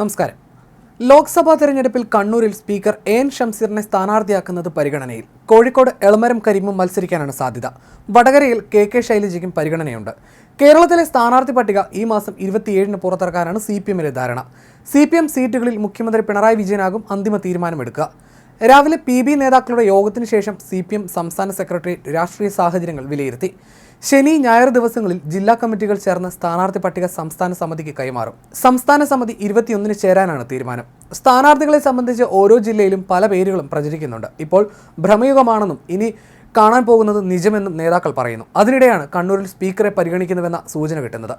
നമസ്കാരം. ലോക്സഭാ തെരഞ്ഞെടുപ്പിൽ കണ്ണൂരിൽ സ്പീക്കർ എൻ ഷംസീറിനെ സ്ഥാനാർത്ഥിയാക്കുന്നത് പരിഗണനയിൽ. കോഴിക്കോട് എളമരം കരീമും മത്സരിക്കാനാണ് സാധ്യത. വടകരയിൽ കെ കെ ശൈലജയ്ക്കും പരിഗണനയുണ്ട്. കേരളത്തിലെ സ്ഥാനാർത്ഥി പട്ടിക ഈ മാസം ഇരുപത്തിയേഴിന് പുറത്തിറക്കാനാണ് സി പി എമ്മിലെ ധാരണ. സി പി എം സീറ്റുകളിൽ മുഖ്യമന്ത്രി പിണറായി വിജയനാകും അന്തിമ തീരുമാനമെടുക്കുക. രാവിലെ പി ബി നേതാക്കളുടെ യോഗത്തിന് ശേഷം സി പി എം സംസ്ഥാന സെക്രട്ടറി രാഷ്ട്രീയ സാഹചര്യങ്ങൾ വിലയിരുത്തി. ശനി ഞായർ ദിവസങ്ങളിൽ ജില്ലാ കമ്മിറ്റികൾ ചേർന്ന സ്ഥാനാർത്ഥി പട്ടിക സംസ്ഥാന സമിതിക്ക് കൈമാറും. സംസ്ഥാന സമിതി ഇരുപത്തിയൊന്നിന് ചേരാനാണ് തീരുമാനം. സ്ഥാനാർത്ഥികളെ സംബന്ധിച്ച് ഓരോ ജില്ലയിലും പല പേരുകളും പ്രചരിക്കുന്നുണ്ട്. ഇപ്പോൾ ഭ്രമയുഗമാണെന്നും ഇനി കാണാൻ പോകുന്നത് നിജമെന്നും നേതാക്കൾ പറയുന്നു. അതിനിടെയാണ് കണ്ണൂരിൽ സ്പീക്കറെ പരിഗണിക്കുന്നുവെന്ന സൂചന കിട്ടുന്നത്.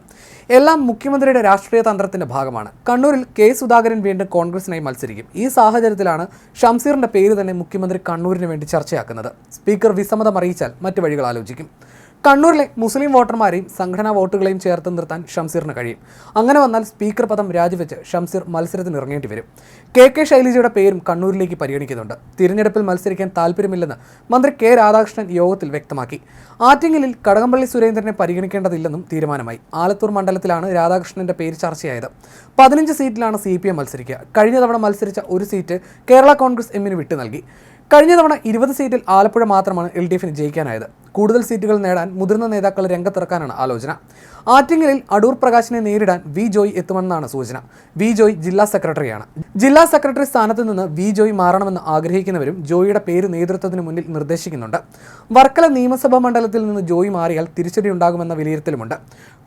എല്ലാം മുഖ്യമന്ത്രിയുടെ രാഷ്ട്രീയ തന്ത്രത്തിന്റെ ഭാഗമാണ്. കണ്ണൂരിൽ കെ. സുധാകരൻ വീണ്ടും കോൺഗ്രസിനായി മത്സരിക്കും. ഈ സാഹചര്യത്തിലാണ് ഷംസീറിന്റെ പേര് തന്നെ മുഖ്യമന്ത്രി കണ്ണൂരിന് വേണ്ടി ചർച്ചയാക്കുന്നത്. സ്പീക്കർ വിസമ്മതം അറിയിച്ചാൽ മറ്റു വഴികൾ ആലോചിക്കും. കണ്ണൂരിലെ മുസ്ലിം വോട്ടർമാരെയും സംഘടനാ വോട്ടുകളെയും ചേർത്ത് നിർത്താൻ ഷംസീറിന് കഴിയും. അങ്ങനെ വന്നാൽ സ്പീക്കർ പദം രാജിവെച്ച് ഷംസീർ മത്സരത്തിന് ഇറങ്ങേണ്ടി വരും. കെ കെ ശൈലജയുടെ പേരും കണ്ണൂരിലേക്ക് പരിഗണിക്കുന്നുണ്ട്. തിരഞ്ഞെടുപ്പിൽ മത്സരിക്കാൻ താല്പര്യമില്ലെന്ന് മന്ത്രി കെ രാധാകൃഷ്ണൻ യോഗത്തിൽ വ്യക്തമാക്കി. ആറ്റിങ്ങലിൽ കടകംപള്ളി സുരേന്ദ്രനെ പരിഗണിക്കേണ്ടതില്ലെന്നും തീരുമാനമായി. ആലത്തൂർ മണ്ഡലത്തിലാണ് രാധാകൃഷ്ണന്റെ പേര് ചർച്ചയായത്. പതിനഞ്ച് സീറ്റിലാണ് സി പി എം മത്സരിക്കുക. കഴിഞ്ഞ തവണ മത്സരിച്ച ഒരു സീറ്റ് കേരള കോൺഗ്രസ് എമ്മിന് വിട്ടു നൽകി കഴിഞ്ഞ തവണ ഇരുപത് സീറ്റിൽ ആലപ്പുഴ മാത്രമാണ് എൽ ഡി എഫിന് ജയിക്കാനായത്. കൂടുതൽ സീറ്റുകൾ നേടാൻ മുതിർന്ന നേതാക്കൾ രംഗത്തിറക്കാനാണ് ആലോചന. ആറ്റിങ്ങലിൽ അടൂർ പ്രകാശിനെ നേരിടാൻ വി ജോയ് എത്തുമെന്നാണ് സൂചന. വി ജോയ് ജില്ലാ സെക്രട്ടറിയാണ്. ജില്ലാ സെക്രട്ടറി സ്ഥാനത്ത് നിന്ന് വി ജോയ് മാറണമെന്ന് ആഗ്രഹിക്കുന്നവരും ജോയിയുടെ പേര് നേതൃത്വത്തിന് മുന്നിൽ നിർദ്ദേശിക്കുന്നുണ്ട്. വർക്കല നിയമസഭാ മണ്ഡലത്തിൽ നിന്ന് ജോയി മാറിയാൽ തിരിച്ചടി ഉണ്ടാകുമെന്ന വിലയിരുത്തലുമുണ്ട്.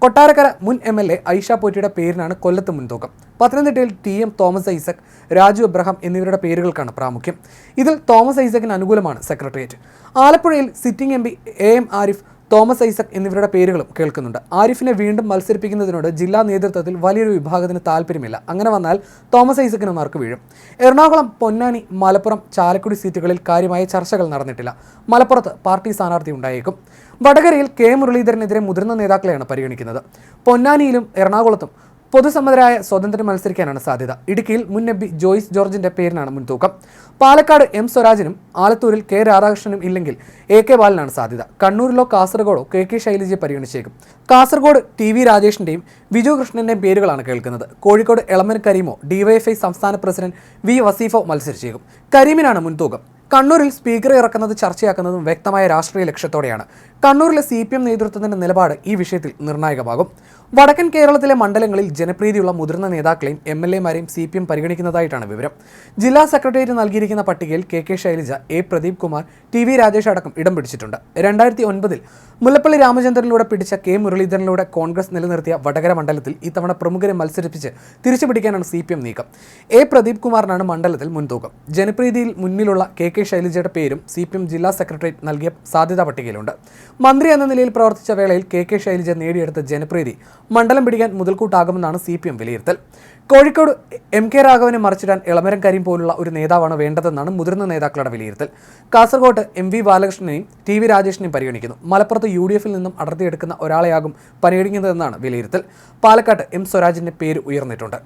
കൊട്ടാരക്കര മുൻ എം എൽ എ ഐഷ പോറ്റിയുടെ പേരിനാണ് കൊല്ലത്ത് മുൻതൂക്കം. പത്തനംതിട്ടയിൽ ടി എം തോമസ് ഐസക് രാജു എബ്രഹാം എന്നിവരുടെ പേരുകൾക്കാണ് പ്രാമുഖ്യം. ഇതിൽ തോമസ് ഐസക്കിന് അനുകൂലമാണ് സെക്രട്ടേറിയറ്റ്. ആലപ്പുഴയിൽ sitting M P A M Arif Thomas Isaac എന്നിവരുടെ പേരുകളും കേൾക്കുന്നുണ്ട്. ആരിഫിനെ വീണ്ടും മത്സരിപ്പിക്കുന്നതിനോട് ജില്ലാ നേതൃത്വത്തിൽ വലിയൊരു വിഭാഗത്തിന് താല്പര്യമില്ല അങ്ങനെ വന്നാൽ തോമസ് ഐസക്കിന് മാർക്ക് വീഴും? എറണാകുളം പൊന്നാനി മലപ്പുറം ചാലക്കുടി സീറ്റുകളിൽ കാര്യമായ ചർച്ചകൾ നടന്നിട്ടില്ല. മലപ്പുറത്ത് പാർട്ടി സ്ഥാനാർത്ഥി ഉണ്ടായേക്കും. വടകരയിൽ കെ മുരളീധരനെതിരെ മുതിർന്ന നേതാക്കളെയാണ് പരിഗണിക്കുന്നത്. പൊന്നാനിയിലും എറണാകുളത്തും പൊതുസമ്മതരായ സ്വതന്ത്രൻ മത്സരിക്കാനാണ് സാധ്യത. ഇടുക്കിയിൽ മുൻ എം പി ജോയിസ് ജോർജിന്റെ പേരിനാണ് മുൻതൂക്കം. പാലക്കാട് എം സ്വരാജിനും ആലത്തൂരിൽ കെ രാധാകൃഷ്ണനും ഇല്ലെങ്കിൽ എ കെ ബാലനാണ് സാധ്യത. കണ്ണൂരിലോ കാസർഗോഡോ കെ കെ ശൈലജയെ പരിഗണിച്ചേക്കും. കാസർഗോഡ് ടി വി രാജേഷിന്റെയും വിജു കൃഷ്ണന്റെയും പേരുകളാണ് കേൾക്കുന്നത്. കോഴിക്കോട് എളമൻ കരീമോ ഡിവൈഎഫ്ഐ സംസ്ഥാന പ്രസിഡന്റ് വി വസീഫോ മത്സരിച്ചേക്കും. കരീമിനാണ് മുൻതൂക്കം. കണ്ണൂരിൽ സ്പീക്കർ ഇറക്കുന്നത് ചർച്ചയാക്കുന്നതും വ്യക്തമായ രാഷ്ട്രീയ ലക്ഷ്യത്തോടെയാണ്. കണ്ണൂരിലെ സി പി എം നേതൃത്വത്തിന്റെ നിലപാട് ഈ വിഷയത്തിൽ നിർണായകമാകും. വടക്കൻ കേരളത്തിലെ മണ്ഡലങ്ങളിൽ ജനപ്രീതിയുള്ള മുതിർന്ന നേതാക്കളെയും എം എൽ എമാരെയും സി പി എം പരിഗണിക്കുന്നതായിട്ടാണ് വിവരം. ജില്ലാ സെക്രട്ടേറിയറ്റ് നൽകിയിരിക്കുന്ന പട്ടികയിൽ K K Shailaja A Pradeep Kumar T V Rajesh അടക്കം ഇടം പിടിച്ചിട്ടുണ്ട്. രണ്ടായിരത്തി ഒൻപതിൽ മുല്ലപ്പള്ളി രാമചന്ദ്രനിലൂടെ പിടിച്ച കെ മുരളീധരനിലൂടെ കോൺഗ്രസ് നിലനിർത്തിയ വടകര മണ്ഡലത്തിൽ ഇത്തവണ പ്രമുഖരെ മത്സരിപ്പിച്ച് തിരിച്ചുപിടിക്കാനാണ് സി പി എം നീക്കം. എ പ്രദീപ് കുമാറിനാണ് മണ്ഡലത്തിൽ മുൻതൂക്കം. ജനപ്രീതിയിൽ മുന്നിലുള്ള കെ കെ ശൈലജയുടെ പേരും സി പി എം ജില്ലാ സെക്രട്ടേറിയറ്റ് നൽകിയ സാധ്യതാ പട്ടികയിലുണ്ട്. മന്ത്രി എന്ന നിലയിൽ പ്രവർത്തിച്ച വേളയിൽ കെ കെ ശൈലജ നേടിയെടുത്ത ജനപ്രീതി മണ്ഡലം പിടിക്കാൻ മുതൽക്കൂട്ടാകുമെന്നാണ് സി പി എം വിലയിരുത്തൽ. കോഴിക്കോട് എം കെ രാഘവനെ മറിച്ചിടാൻ ഇളമരം കരീം പോലുള്ള ഒരു നേതാവാണ് വേണ്ടതെന്നാണ് മുതിർന്ന നേതാക്കളുടെ വിലയിരുത്തൽ. കാസർകോട്ട് എം വി ബാലകൃഷ്ണനെയും ടി വി രാജേഷിനെയും പരിഗണിക്കുന്നു. മലപ്പുറത്ത് യു ഡി എഫിൽ നിന്നും അടർത്തിയെടുക്കുന്ന ഒരാളെയാകും പരിഗണിക്കുന്നതെന്നാണ് വിലയിരുത്തൽ. പാലക്കാട്ട് എം സ്വരാജിന്റെ പേര് ഉയർന്നിട്ടുണ്ട്.